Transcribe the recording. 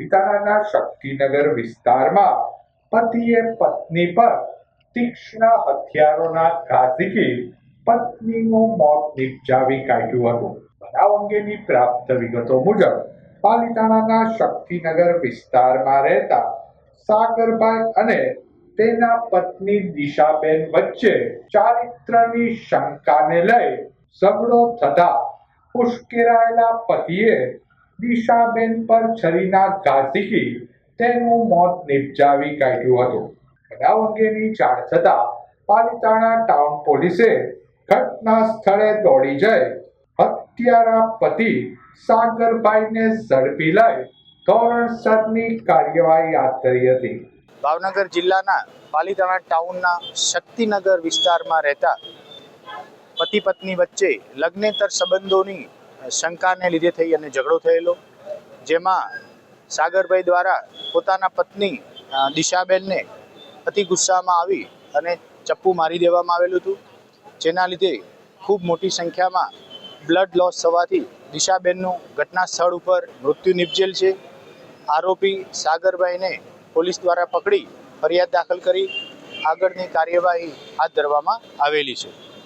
પાલિતાણાના શક્તિનગર વિસ્તારમાં પતિએ પત્ની પર તીક્ષ્ણ હથિયારોના ઘાતકી પત્નીનું મોત નિપજાવી કાઢ્યું હતું. બનાવ અંગેની પ્રાપ્ત વિગતો મુજબ, પાલિતાણાના શક્તિનગર વિસ્તારમાં રહેતા સાગરભાઈ અને તેના પત્ની દિશાબેન વચ્ચે ચારિત્રની શંકાને લઈ ઝઘડો થતા ઉશ્કેરાયેલા પતિએ દિશાબેન પર છરીના ઘા ઝીકી તેનું મોત નિપજાવી કાઢ્યું હતું. બનાવ અંગેની જાણ થતા પાલિતાણા ટાઉન પોલીસે ઘટના સ્થળે દોડી જઈ હત્યારા પતિ સાગરભાઈને ઝડપી લઈ ધોરણસરની કાર્યવાહી હાથ ધરી હતી. ભાવનગર જિલ્લાના પાલીતાણા ટાઉનના શક્તિનગર વિસ્તારમાં રહેતા પતિ પત્ની વચ્ચે લગ્નેતર સંબંધોની શંકાને લીધે થઈ અને ઝઘડો થયેલો. જેમાં સાગરભાઈ દ્વારા પોતાના પત્ની દિશાબેનને અતિ ગુસ્સામાં આવી અને ચપ્પુ મારી દેવામાં આવેલું હતું. જેના લીધે ખૂબ મોટી સંખ્યામાં બ્લડ લોસ થવાથી દિશાબેનનું ઘટના સ્થળ ઉપર મૃત્યુ નિપજેલ છે. આરોપી સાગરભાઈને પોલીસ દ્વારા પકડી ફરિયાદ દાખલ કરી. આગળની કાર્યવાહી હાથ ધરવામાં આવેલી છે.